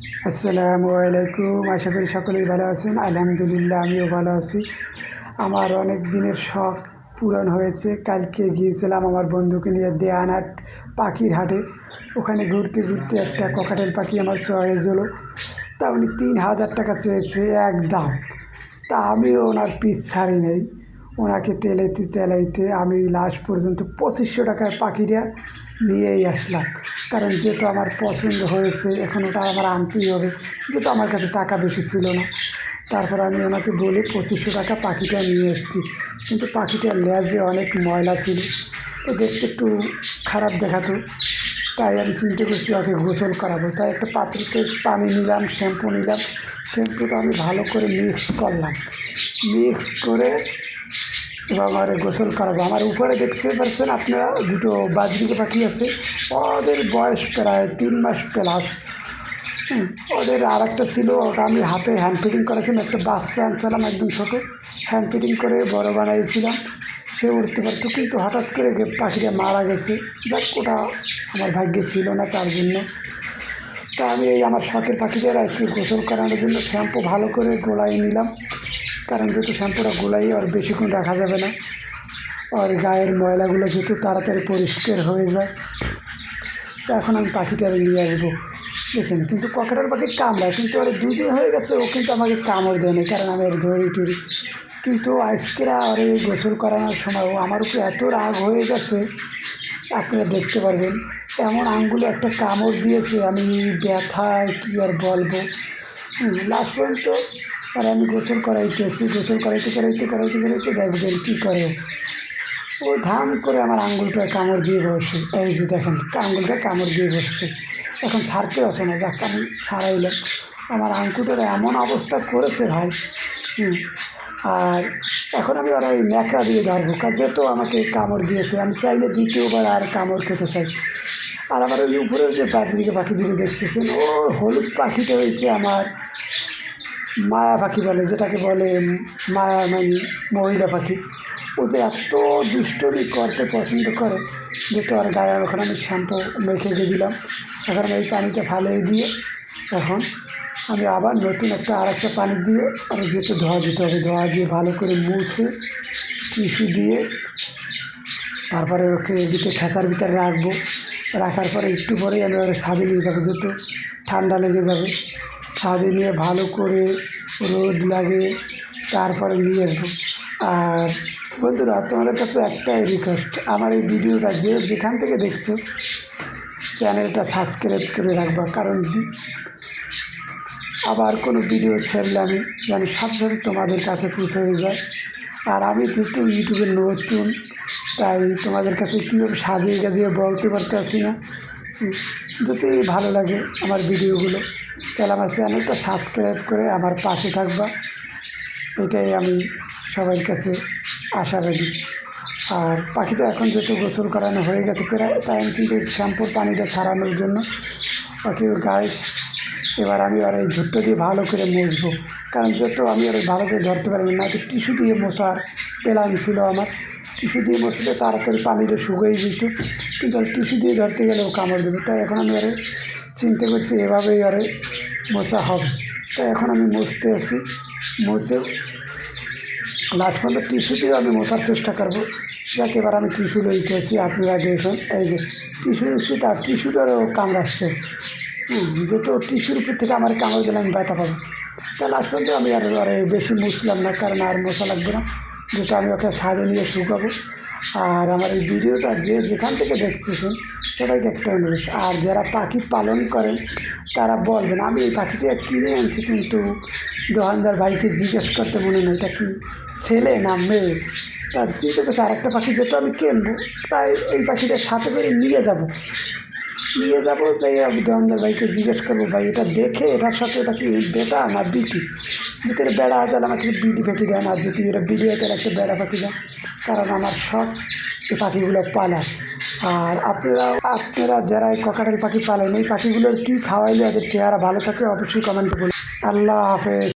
আসসালামু আলাইকুম। আশা করি সকলেই ভালো আছেন। আলহামদুলিল্লাহ, আমিও ভালো আছি। আমার অনেক দিনের শখ পূরণ হয়েছে। কালকে গিয়েছিলাম আমার বন্ধুকে নিয়ে দেয়ানাট পাখির হাটে। ওখানে ঘুরতে ঘুরতে একটা ককাটেল পাখি আমার চয়েস হলো তা উনি তিন হাজার টাকা চেয়েছে একদম। তা আমিও ওনার পিস ছাড়ি নেই। ওনাকে তেলাইতে তেলাইতে আমি লাস্ট পর্যন্ত পঁচিশশো টাকায় পাখিটা নিয়েই আসলাম। কারণ যেহেতু আমার পছন্দ হয়েছে, এখন ওটা আমার আনতেই হবে। যেহেতু আমার কাছে টাকা বেশি ছিল না। তারপর আমি ওনাকে বলে, পঁচিশশো টাকা পাখিটা নিয়ে এসেছি। কিন্তু পাখিটার লেজে অনেক ময়লা ছিল। তো দেখতে একটু খারাপ দেখাতো। তাই আমি চিন্তা করছি ওকে গোসল করাবো। তাই একটা পাত্রতে পানি নিলাম, শ্যাম্পু নিলাম। শ্যাম্পুটা আমি ভালো করে মিক্স করলাম। মিক্স করে আর গোসল করাবো। আমার উপরে দেখতে পাচ্ছেন আপনারা, দুটো বাজরিকে পাখি আছে। ওদের বয়স প্রায় তিন মাস প্লাস ওদের আর একটা ছিল, ওটা আমি হাতে হ্যান্ড ফিটিং করেছিলাম, একটা বাচ্চা আনছিলাম একদম ছোটো। হ্যান্ড ফিটিং করে বড় বানাইছিলাম। সে উঠতে পারতো, কিন্তু হঠাৎ করে পাখিটা মারা গেছে, যাক ওটা আমার ভাগ্যে ছিল না তার জন্য। তা আমি এই আমার শখের পাখিদের আজকে গোসল করানোর জন্য শ্যাম্পু ভালো করে গোলাই নিলাম। কারণ যেহেতু শ্যাম্পুটা গোলাই আর বেশিক্ষণ রাখা যাবে না। আর গায়ের ময়লাগুলো যেহেতু তাড়াতাড়ি পরিষ্কার হয়ে যায়। তা এখন আমি পাখিটারে নিয়ে আসব। দেখেন কিন্তু ককেটার পাখি কামড়ায়। কিন্তু আর দুই দিন হয়ে গেছে, ও কিন্তু আমাকে কামড় দেয়নি কারণ আমি আর ধরি টুরি। কিন্তু আজকেরা আর এই গোসল করানোর সময় আমার উপরে এত রাগ হয়ে গেছে, আপনারা দেখতে পারবেন। এমন আঙ্গুলে একটা কামড় দিয়েছে, আমি ব্যথায় কী আর বলব। লাস্ট পর্যন্ত আর আমি গোসল করাইতেছি, গোসল করাইতে করাইতে করাইতে করাইতে দেখবেন কী করে? ও। ধাম করে আমার আঙ্গুলটা কামড় দিয়ে বসে। এই যে দেখেন, আঙ্গুলটা কামড় দিয়ে বসছে। এখন ছাড়তে আসে না, যাক, আমি ছাড়াইলাম। আমার আঙ্কুটার এমন অবস্থা করেছে ভাই। আর এখন আমি ওরা ওই ন্যাকড়া দিয়ে ধরবো যেহেতু আমাকে কামড় দিয়েছে, আমি চাইলে দ্বিতীয়বার আর কামড় খেতে চাই। আর আমার ওই উপরের যে বাজরিকে পাখি দুটো দেখতেছেন ও হলুদ পাখিটা হয়েছে আমার। মায়া পাখি বলে, যেটাকে বলে মায়া মানে মহিলা পাখি। ও যে এত দুষ্টমি করতে পছন্দ করে, যে তো আর গায়ে এখন আমি শ্যাম্পু মেখে দিয়ে দিলাম। এখন আমি এই পানিটা ফালিয়ে দিয়ে এখন আমি আবার নতুন একটা আর একটা পানি দিয়ে আমি যেহেতু ধোয়া দিতে হবে। ধোয়া দিয়ে ভালো করে মুছে টিস্যু দিয়ে তারপরে ওকে এদিকে খেসার ভিতরে রাখব। রাখার পরে একটু পরেই আমি ওরা ছাদে নিয়ে যাব, যেহেতু ঠান্ডা লেগে যাবে। ছাদে নিয়ে ভালো করে রোদ লাগে তারপরে নিয়ে আসব আর বন্ধুরা তোমাদের কাছে একটাই রিকোয়েস্ট আমার এই ভিডিওটা যে যেখান থেকে দেখছ চ্যানেলটা সাবস্ক্রাইব করে রাখবা কারণ আবার কোনো ভিডিও ছেড়লে আমি যেন সাথে তোমাদের কাছে পৌঁছে যায় আর আমি যেহেতু ইউটিউবে নতুন তাই তোমাদের কাছে কীভাবে সাজিয়ে গাজিয়ে বলতে পারতেছি না। হুম, যদি ভালো লাগে আমার ভিডিওগুলো। তাহলে আমার চ্যানেলটা সাবস্ক্রাইব করে আমার পাশে থাকবা। এটাই আমি সবার কাছে আশা রাখি। আর পাখিটা এখন যেহেতু গোসল করানো হয়ে গেছে প্রায়, তাই আমি কিন্তু শ্যাম্পুর পানিটা ছাড়ানোর জন্য ওকে গায়ে এবার আমি আর এই ঝুট্টো দিয়ে ভালো করে মুছবো। কারণ যেহেতু আমি আর ভালো করে ধরতে পারি না তো টিস্যু দিয়ে মশার প্ল্যান ছিল আমার। টিস্যু দিয়ে মশলে তাড়াতাড়ি পানিটা শুকিয়ে যেত, কিন্তু টিস্যু দিয়ে ধরতে গেলে ও কামড় দেবে। তাই এখন আমি আরে চিন্তা করছি এভাবেই আরে মোচা হবে। তাই এখন আমি মুছতে আসি মুছে লাস্ট পর্যন্ত টিস্যু দিয়ে আমি মোছার চেষ্টা করব। যাকে, এবার আমি টিস্যু লইতেছি আপনারা দেখুন এই যে টিস্যু নিচ্ছি তার টিস্যুটারও কামড়াচ্ছে যেহেতু টিস্যুর উপর থেকে আমার কামড় দিলে আমি ব্যথা পাবো। তা লাস্ট পর্যন্ত আমি আর আর বেশি মুছলাম না, কারণ আর মশা লাগবে না। যেহেতু আমি ওকে ছাদে নিয়ে শুকাবো। আর আমার এই ভিডিওটা যে যেখান থেকে দেখতেছেন সবাইকে একটা অনুরোধ আর যারা পাখি পালন করেন, তারা বলবেন, আমি এই পাখিটা কিনে আনছি কিন্তু দোকানদার ভাইকে জিজ্ঞেস করতে মনে নেই, এটা কি ছেলে না মেয়ে? তার করছে আর একটা পাখি যেহেতু আমি কিনবো, তাই এই পাখিটা সাথে করে নিয়ে যাব। নিয়ে যাব আমি দোকানদার ভাইকে জিজ্ঞেস করব, ভাই, এটা দেখে এটার সাথে এটা কি বেটা না বিটি? যদি এটা বেড়া হয় তাহলে আমাকে বিটি পাখি দেন আর যদি এটা বিটি হয় তাহলে একটা বেড়া পাখি দেন কারণ আমার শখ এই পাখিগুলো পালা আর আপনারা আপনারা যারা এই ককাটেল পাখি পালেন, এই পাখিগুলোর কী খাওয়াইলে ওদের চেহারা ভালো থাকে অবশ্যই কমেন্ট বলুন। আল্লাহ হাফেজ।